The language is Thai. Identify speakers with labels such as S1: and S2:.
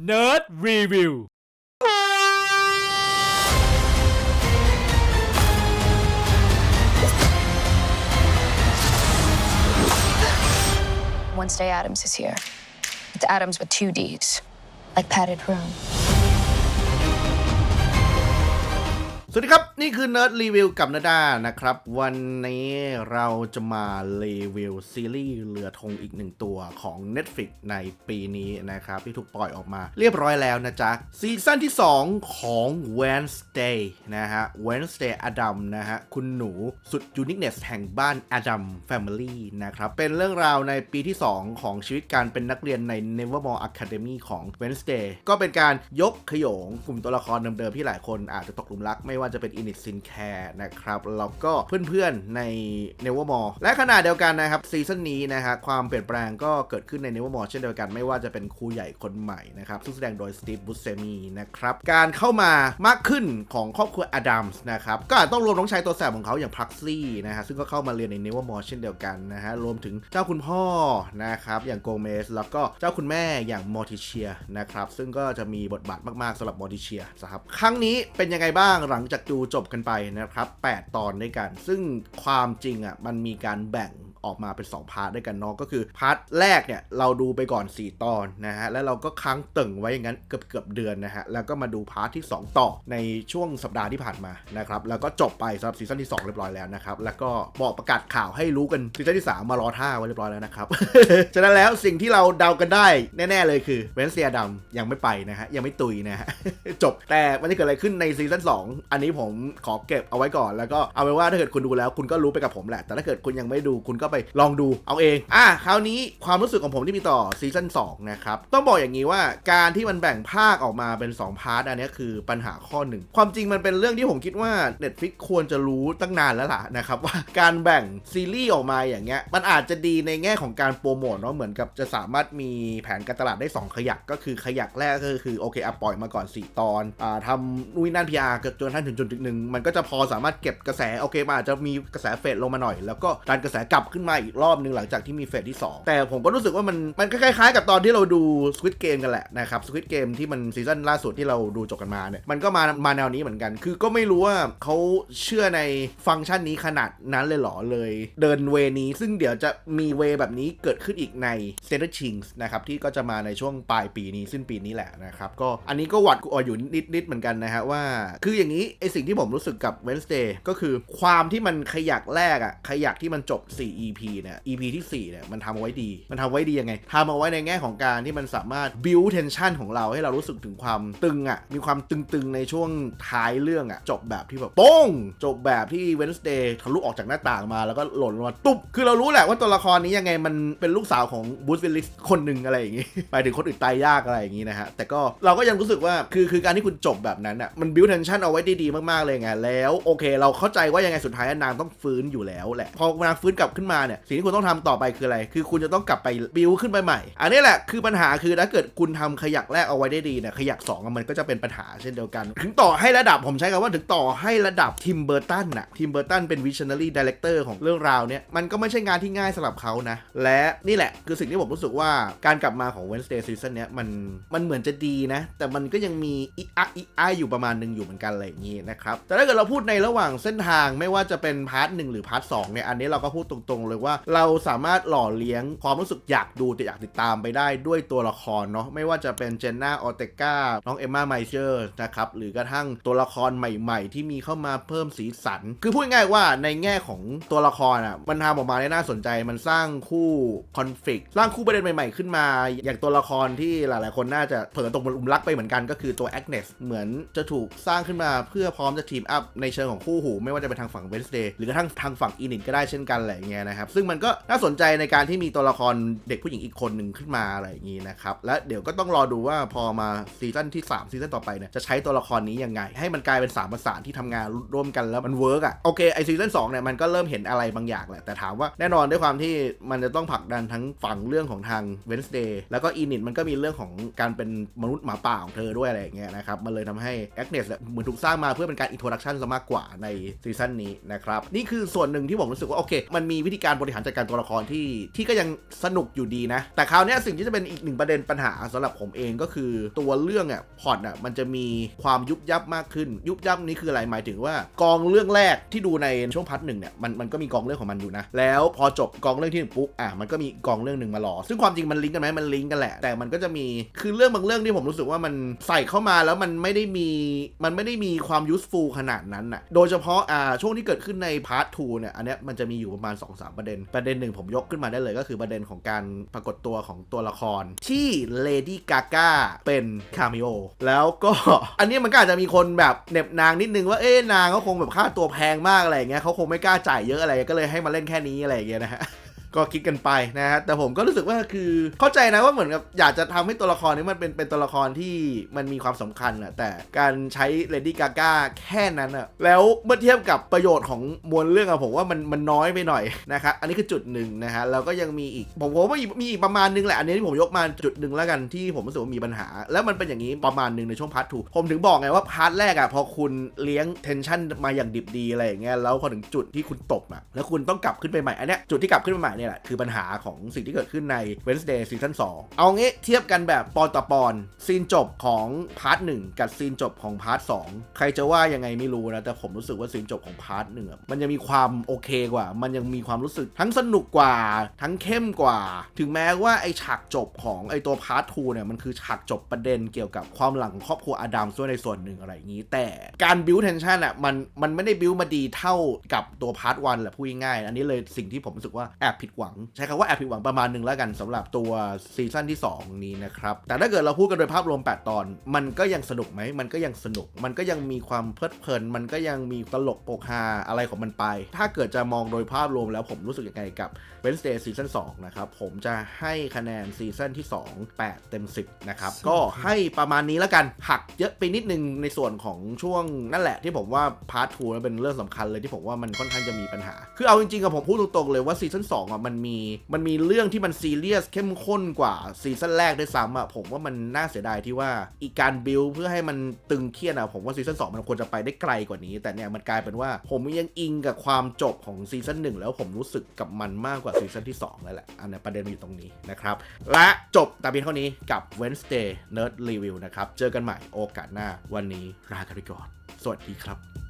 S1: Nerd Review
S2: Wednesday Adams is here. It's Adams with two D's, like padded room.
S3: สวัสดีครับ นี่คือ Nerd Review กับนาดานะครับ วันนี้เราจะมารีวิวซีรีส์เรือธงอีกหนึ่งตัวของ Netflix ในปีนี้นะครับ ที่ถูกปล่อยออกมาเรียบร้อยแล้วนะจ๊ะ ซีซั่นที่ 2 ของ Wednesday นะฮะ Wednesday Adam นะฮะ คุณหนูสุด Uniqueness แห่งบ้าน Adam Family นะครับ เป็นเรื่องราวในปีที่ 2 ของชีวิตการเป็นนักเรียนใน Nevermore Academy ของ Wednesday ก็เป็นการยกขยงกลุ่มตัวละครเดิมๆที่หลายคนอาจจะตกหลุมรักไม่ว่าจะเป็นอินิ s ซินแคร์นะครับแล้วก็เพื่อนๆใน Nevermore และขณะเดียวกันนะครับซีซั่นนี้นะฮะความเปลี่ยนแปลงก็เกิดขึ้นใน Nevermore เช่นเดียวกันไม่ว่าจะเป็นครูใหญ่คนใหม่นะครับซึ่งแสดงโดยสตีฟบุสเซมีนะครับการเข้ามามากขึ้นของครอบครัวอดัมส์นะครับก็อาจต้องรวมน้องชายตัวแสบของเขาอย่างพักซี่นะฮะซึ่งก็เข้ามาเรียนใน Nevermore เช่นเดียวกันนะฮะรวมถึงเจ้าคุณพ่อนะครับอย่างโกเมสแล้วก็เจ้าคุณแม่อย่างมอร์ติเชียนะครับซึ่งก็จะมีบทบาทมากๆสำหรับมอร์ติเชียนะครับครั้งนี้เป็นยังไงบ้างหลังจากดูจบกันไปนะครับ 8 ตอนด้วยกัน ซึ่งความจริงอะมันมีการแบ่ง ออกมาเป็น 2 พาร์ทด้วยกันเนาะก็คือพาร์ทแรกเนี่ยเราดูไปก่อน 4 ตอนนะฮะแล้วเราก็ค้างตึงไว้อย่างนั้นเกือบเกือบเดือนนะฮะแล้วก็มาดูพาร์ทที่ 2 ต่อในช่วงสัปดาห์ที่ผ่านมานะครับแล้วก็จบไปสำหรับซีซั่นที่ 2 เรียบร้อยแล้วนะครับแล้วก็บอกประกาศข่าวให้รู้กันซีซั่นที่ 3 มารอท่าไว้เรียบร้อยแล้วนะครับฉะนั้นแล้วสิ่งที่เราเดากันได้แน่ ๆ เลยคือเวนเซียดำยังไม่ไปนะฮะยังไม่ตุยนะฮะจบแต่มันจะเกิดอะไรขึ้นในซีซั่น2อันนี้ผมขอเก็บเอาไว้ก่อนแล้วก็เอาไว้ว่าถ้าเกิดคุณดูแล้วคุณก็รู้ไปกับผมแหละ แต่ถ้าเกิดคุณยังไม่ดูคุณก็ไปลองดูเอาเอง อะคราวนี้ความรู้สึกของผมที่มีต่อซีซั่น2นะครับ ต้องบอกอย่างนี้ว่าการที่มันแบ่งภาคออกมาเป็น 2 พาร์ทอันนี้คือปัญหาข้อหนึ่ง ความจริงมันเป็นเรื่องที่ผมคิดว่า Netflix ควรจะรู้ตั้งนานแล้วล่ะนะครับ ว่าการแบ่งซีรีส์ออกมาอย่างเงี้ยมันอาจจะดีในแง่ของการโปรโมทเนาะเหมือนกับจะสามารถมีแผนการตลาดได้ 2 ขยักก็คือขยักแรกก็คือโอเคอะปล่อยมาก่อน 4 ตอนอ่าทำนู่นนั่นพีอาร์จนกระทั่งถึงจุดหนึ่งมันก็จะพอสามารถเก็บกระแสโอเคมันอาจจะมีกระแสเฟดลงมาหน่อย แล้วก็ดันกระแสกลับขึ้นมาอีกรอบนึงหลังจากที่มีเฟสที่ 2 แต่ผมก็รู้สึกว่ามันมันคล้ายๆ กับตอนที่เราดู Squid Game กันแหละนะครับ Squid Game ที่มันซีซั่นล่าสุดที่เราดูจบกันมาเนี่ยมันก็มามาแนวนี้เหมือนกัน คือก็ไม่รู้ว่าเขาเชื่อในฟังก์ชันนี้ขนาดนั้นเลยหรอเลย เดินเวนี้ซึ่งเดี๋ยวจะมีเวแบบนี้เกิดขึ้นอีกใน s t a t e r Things นะครับที่ก็จะมาในช่วงปลายปีนี้สิ้นปีนี้แหละนะครับก็อันนี้ก็หวัดกลัวอยู่นิดๆเหมือนกันนะฮะว่า คืออย่างนี้ไอสิ่งที่ผมรู้สึกกับ Wednesday ก็คือความที่มันขยักแรกอะขยักที่มันจบ4 EP เนี่ย EP ที่ 4 เนี่ย มันทำเอาไว้ดี มันทำไว้ดียังไงทำเอาไว้ในแง่ของการที่มันสามารถ build tension ของเราให้เรารู้สึกถึงความตึงอะมีความตึงๆ ในช่วงท้ายเรื่องอะจบแบบที่แบบป้ง จบแบบที่ Wednesday ทะลุออกจากหน้าต่างมาแล้วก็หล่นลงมาตุ๊บ คือเรารู้แหละว่าตัวละครนี้ยังไงมันเป็นลูกสาวของบูธวิลลิสคนหนึ่งอะไรอย่างงี้ ไปถึงคนอื่นตายยากอะไรอย่างงี้นะฮะ แต่ก็เราก็ยังรู้สึกว่า คือคือการที่คุณจบแบบนั้นอะมัน build tension เอาไว้ได้ดีมากๆเลยไง แล้วโอเค เราเข้าใจว่ายังไงสุดท้ายนางต้องฟื้นอยู่แล้วแหละ พอนางฟื้นกลับขึ้นมาเนี่ยสิ่งที่คุณต้องทำต่อไปคืออะไร คือคุณจะต้องกลับไปบิวขึ้นไปใหม่ อันนี้แหละคือปัญหาคือถ้าเกิดคุณทำขยักแรกเอาไว้ได้ดีเนี่ยขยัก2องมันก็จะเป็นปัญหาเช่นเดียวกัน ถึงต่อให้ระดับผมใช้คำว่าถึงต่อให้ระดับทิมเบอร์ตันน่ะทิมเบอร์ตันเป็น visionary director ของเรื่องราวเนี่ยมันก็ไม่ใช่งานที่ง่ายสำหรับเขานะ และนี่แหละคือสิ่งที่ผมรู้สึกว่าการกลับมาของ Wednesday season เนี้ยมันมันเหมือนจะดีนะ แต่มันก็ยังมีอีอักอีอาอยู่ประมาณหนึ่งอยู่เหมือนกันอะไรอย่างนี้นะครับแต่ถ้าเกิดเราพูดในระหว่างเส้นทางไม่ว่าจะเป็นพาร์ทหนึ่งหรือพาร์ทสองเนี่ยอันนี้เราก็พูดตรงๆเลยว่า เราสามารถหล่อเลี้ยงความรู้สึกอยากดูแต่อยากติดตามไปได้ด้วยตัวละครเนาะไม่ว่าจะเป็นเจนนาออเตกาน้องเอมมาไมเชอร์นะครับหรือกระทั่งตัวละครใหม่ ๆ ที่มีเข้ามาเพิ่มสีสัน คือพูดง่ายๆว่าในแง่ของตัวละครอะมันทำออกมาได้น่าสนใจมันสร้างคู่คอนฟ lict สร้างคู่ประเด็นใหม่ ๆ ขึ้นมา อย่างตัวละครที่หลาย ๆ คนน่าจะเผลอตกหลุมรักไปเหมือนกันก็คือตัวแอกเนสเหมือนจะถูกสร้างขึ้นมาเพื่อพร้อมจะทีมอัพในเชิงของคู่หู ไม่ว่าจะเป็นทางฝั่งเวนสเดย์หรือกระทั่งทางฝั่งอีนินก็ได้เช่นกันอะไรอย่างเงี้ยนะครับ ซึ่งมันก็น่าสนใจในการที่มีตัวละครเด็กผู้หญิงอีกคนหนึ่งขึ้นมาอะไรอย่างงี้นะครับ และเดี๋ยวก็ต้องรอดูว่าพอมาซีซั่นที่ 3 ซีซั่นต่อไปเนี่ยจะใช้ตัวละครนี้ยังไง ให้มันกลายเป็นสามประสานที่ทำงานร่วมกันแล้วมันเวิร์กอะโอเคไอซีซั่น2เนี่ยมันก็เริ่มเห็นอะไรบางอย่างแหละแต่ถามว่าแน่นอนด้วยความที่มันจะต้องผลักดันทั้งฝั่งเรื่องของทาง Wednesday แล้วก็อีนิตมันก็มีเรื่องของการเป็นมนุษย์หมาป่าของเธอด้วยอะไรอย่างเงี้ยนะครับมันเลยทำให้แอคเนสเหมือนถูกสร้างมาเพื่อเป็นการอินโทรดักชันซะมากกว่าในซีซั่นนี้นะครับนี่คือส่วนหนึ่งที่ผมรู้สึกว่าโอเค มันมีวิธีการบริหารจัดการตัวละครที่ที่ก็ยังสนุกอยู่ดีนะ แต่คราวนี้สิ่งที่จะเป็นอีกหนึ่งประเด็นปัญหาสำหรับผมเองก็คือตัวเรื่องอะพอร์ตอะมันจะมีความยุบยับมากขึ้น ยุบยับนี้คืออะไรหมายถึงว่ากองเรื่องแรกที่ดูในช่วงพาร์ทหนึ่งเนี่ยมันมันก็มีกองเรื่องของมันอยู่นะ แล้วพอจบกองเรื่องที่หนึ่งปุ๊บอะมันก็มีกองเรื่องหนึ่งมารอ ซึ่งความจริงมันลิงก์กันไหมมันลิงก์กันแหละ แต่มันก็จะมีคือเรื่องบางเรื่องที่ผมรู้สึกว่ามันใส่เข้ามาแล้วมันไม่ได้มีมันไม่ได้มีความ useful ขนาดนั้นน่ะโดยเฉพาะอ่าช่วงที่เกิดขึ้นในพาร์ท2เนี่ยอันเนี้ยมันจะมีอยู่ประมาณ3 ประเด็น ประเด็นหนึ่งผมยกขึ้นมาได้เลยก็คือประเด็นของการปรากฏตัวของตัวละคร ที่เลดี้กาก้าเป็นคาเมโอแล้วก็อันนี้มันก็อาจจะมีคนแบบเน็บนางนิดนึงว่าเอ๊ะนางเขาคงแบบค่าตัวแพงมากอะไรเงี้ยเขาคงไม่กล้าจ่ายเยอะอะไรก็เลยให้มาเล่นแค่นี้อะไรเงี้ยนะฮะ ก็คิดกันไปนะฮะแต่ผมก็รู้สึกว่าคือเข้าใจนะว่าเหมือนกับอยากจะทำให้ตัวละครนี้มันเป็นเป็นตัวละครที่มันมีความสำคัญอะแต่การใช้เลดี้กาก้าแค่นั้นอะแล้วเมื่อเทียบกับประโยชน์ของมวลเรื่องอะผมว่ามันมันน้อยไปหน่อยนะครับอันนี้คือจุดหนึ่งนะฮะแล้วก็ยังมีอีกผมผมว่ามีมีอีกประมาณนึงแหละอันนี้ที่ผมยกมาจุดหนึ่งแล้วกันที่ผมรู้สึกว่ามีปัญหา แล้วมันเป็นอย่างนี้ประมาณหนึ่งในช่วงพาร์ททูผมถึงบอกไงว่าพาร์ทแรกอะพอคุณเลี้ยงเทนชันมาอย่างดิบดีอะไรอย่างเงี้ยแล้วพอถึงจุดที่คุณตบอะแล้วคุณต้องกลับขึ้นไปใหม่อันเนี้ยจุดที่กลับขึ้นไปใหม่เนี่ยแหละคือปัญหาของสิ่งที่เกิดขึ้นใน Wednesday Season 2เอางี้เทียบกันแบบปอนต่อปอนซีนจบของพาร์ทหนึ่งกับซีนจบของพาร์ทสองใครจะว่ายังไงไม่รู้นะแต่ผมรู้สึกว่าซีนจบของพาร์ทหนึ่งมันยังมีความโอเคกว่า มันยังมีความรู้สึกทั้งสนุกกว่า ทั้งเข้มกว่า ถึงแม้ว่าไอฉากจบของไอตัวพาร์ททูเนี่ยมันคือฉากจบประเด็นเกี่ยวกับความหลังของครอบครัวอดัมด้วยในส่วนหนึ่งอะไรอย่างนี้ แต่การบิวเทนชันอะมันมันไม่ได้บิวมาดีเท่ากับตัวพาร์ทวันแหละพูดง่ายๆอันนี้เลยสิ่งที่ผมรู้สึกว่าแอบผิดหวัง ใช้คำว่าแอบผิดหวังประมาณหนึ่งแล้วกันสำหรับตัวซีซั่นที่ 2 นี้นะครับ แต่ถ้าเกิดเราพูดกันโดยภาพรวม 8 ตอน มันก็ยังสนุกไหม มันก็ยังสนุก มันก็ยังมีความเพลิดเพลิน มันก็ยังมีตลกโปกฮาอะไรของมันไป ถ้าเกิดจะมองโดยภาพรวมแล้วผมรู้สึกยังไงกับ Wednesday ซีซั่น2นะครับ ผมจะให้คะแนนซีซั่นที่ 2 8 เต็ม 10 นะครับ ก็ให้ประมาณนี้แล้วกัน หักเยอะไปนิดนึงในส่วนของช่วงนั่นแหละที่ผมว่าพาร์ท2แล้วเป็นเรื่องสำคัญเลยที่ผมว่ามันค่อนข้างจะมีปัญหา คือเอาจริงๆกับผมพูดตรงๆเลยว่าซีซั่น2อะมันมีมันมีเรื่องที่มันซีเรียสเข้มข้นกว่าซีซั่นแรกด้วยซ้ำอะผมว่ามันน่าเสียดายที่ว่าอีกการบิลเพื่อให้มันตึงเครียดอะผมว่าซีซั่น2มันควรจะไปได้ไกลกว่านี้ แต่เนี่ยมันกลายเป็นว่าผมยังอิงกับความจบของซีซั่น1แล้วผมรู้สึกกับมันมากกว่าซีซั่นที่2นั่นแหละอันนี้ประเด็นมันอยู่ตรงนี้นะครับ และจบแต่เพียงเท่านี้กับ Wednesday Nerd Review นะครับ เจอกันใหม่โอกาสหน้าวันนี้ลากันไปก่อน สวัสดีครับ